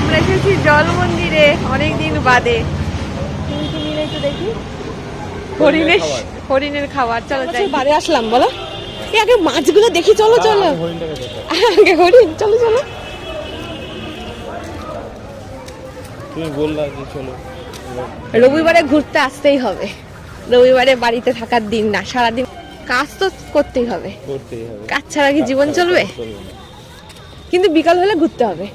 আমরা এসেছি জল মন্দিরে অনেকদিন বাদে। একটু দেখি? হরিণের হরিণের খাবার চলো যাই। বাড়ি আসলাম বলো। এই আগে মাছগুলো দেখি চলো চলো। আগে হরিণ চলো চলো। তুমি বললা যে চলো। রবিবারে ঘুরতে আসতেই হবে। রবিবারে বাড়িতে থাকার দিন না সারাদিন কাজ তো করতেই হবে। কাজ ছাড়া কি জীবন চলবে? কিন্তু বিকাল হলে ঘুরতে হবে।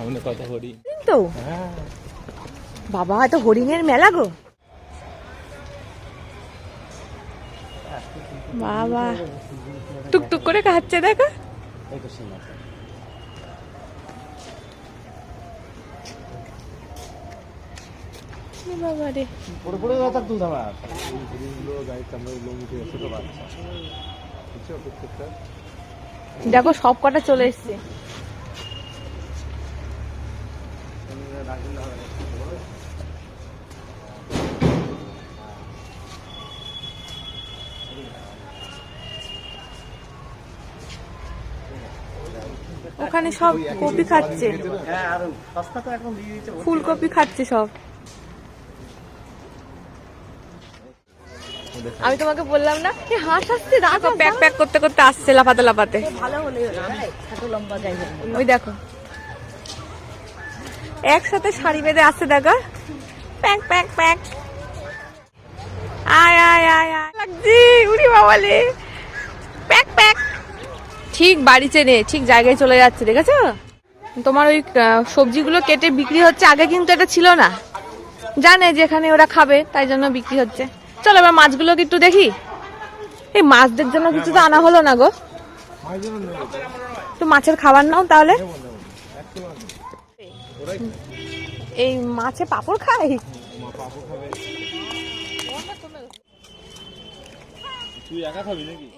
সামনে কথা করি তো? বাবা এত হরিণের মেলা গো। বাবা টুকটুক করে খাচ্ছে দেখো। বাবা রে। কথা তুলতে আমার কামড়ে ছোট বাচ্চা দেখো সব কটা চলে এসছে। ওখানে সব কপি খাচ্ছে। ফুলকপি খাচ্ছে সব। আমি তোমাকে বললাম না হাঁস আসছে দেখো প্যাক প্যাক করতে করতে আসছে লাফাতে লাফাতে। ভালো হলে। ছোট লম্বা ওই দেখো। একসাথে শাড়ি বেঁধে আসছে দেখো। প্যাক প্যাক প্যাক আয় আয় আয় আয়। লাগছি, উড়ি বাবালে। প্যাক প্যাক ঠিক বাড়ি চেনে, ঠিক জায়গায় চলে যাচ্ছে, দেখেছ? তোমার ওই সবজিগুলো কেটে বিক্রি হচ্ছে, আগে কিন্তু এটা ছিল না। জানে যেখানে ওরা খাবে, তাই জন্য বিক্রি হচ্ছে। চলো এবার মাছগুলোকে একটু দেখি। এই মাছদের জন্য কিছু তো আনা হলো না গো। তো মাছের খাবার নাও তাহলে। এই মাছে পাপড় খাই? তুই একা খাবি নাকি?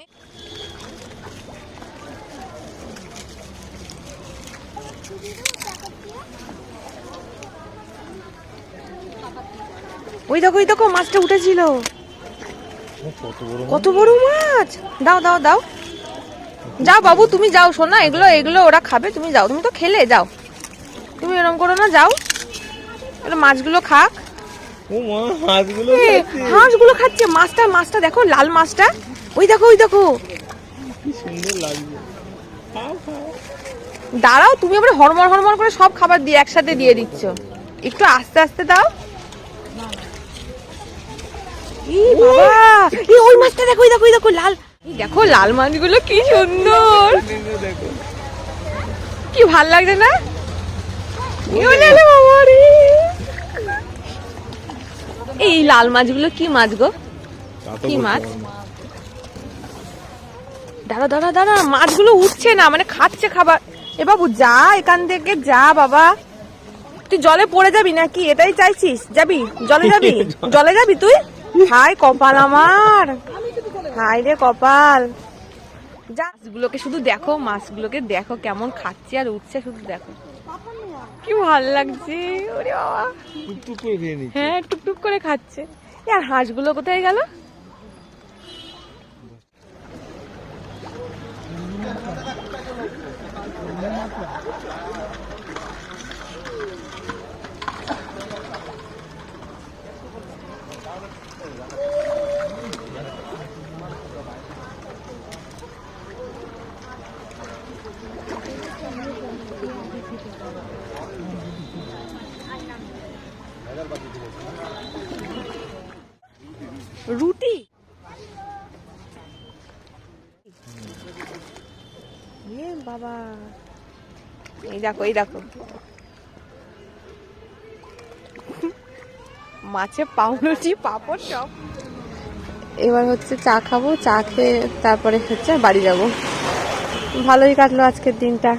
ওই দেখো ওই দেখো মাছটা উঠেছিল। কত বড় কত বড় মাছ? দাও দাও দাও। যাও বাবু তুমি যাও শোনা এগুলো এগুলো ওরা খাবে তুমি যাও। তুমি তো খেলে যাও। তুমি এরকম করো না যাও। এগুলো মাছগুলো খাক। ও মা হাতগুলো এ, হাঁসগুলো খাচ্ছে। মাছটা মাছটা দেখো লাল মাছটা। ওই দেখো ওই দেখো। দাঁড়াও তুমি আবার হরমর হরমর করে সব খাবার দিয়ে একসাথে দিয়ে দিচ্ছ। একটু আস্তে আস্তে দাও। ওই মাছটা দেখো ওই দেখো ওই দেখো লাল। দেখো লাল মাছগুলো কি সুন্দর। কি ভালো লাগছে না। এই লাল মাছগুলো কি মাছ গো? কি মাছ? দাঁড়া দাঁড়া দাঁড়া মাছগুলো উঠছে না মানে খাচ্ছে খাবার। এ বাবু যা এখান থেকে যা বাবা। তুই জলে পড়ে যাবি নাকি? এটাই চাইছিস? যাবি? জলে যাবি? জলে। যাবি তুই? হাই কপাল আমার। হাই রে কপাল। যা। মাছগুলোকে শুধু দেখো মাছগুলোকে দেখো কেমন খাচ্ছে আর উঠছে শুধু দেখো। কি ভালো লাগছে? ওরে বাবা। টুকটুক করে খেয়ে নিচ্ছে। হ্যাঁ টুকটুক করে খাচ্ছে। আর হাঁসগুলো কোথায় গেল? রুটি? বাবা। এই দেখো এই দেখো। মাছে পাউরুটি, পাপড় সব। এবার হচ্ছে চা খাব, চা খেয়ে তারপরে হচ্ছে বাড়ি যাব। ভালোই কাটলো আজকের দিনটা।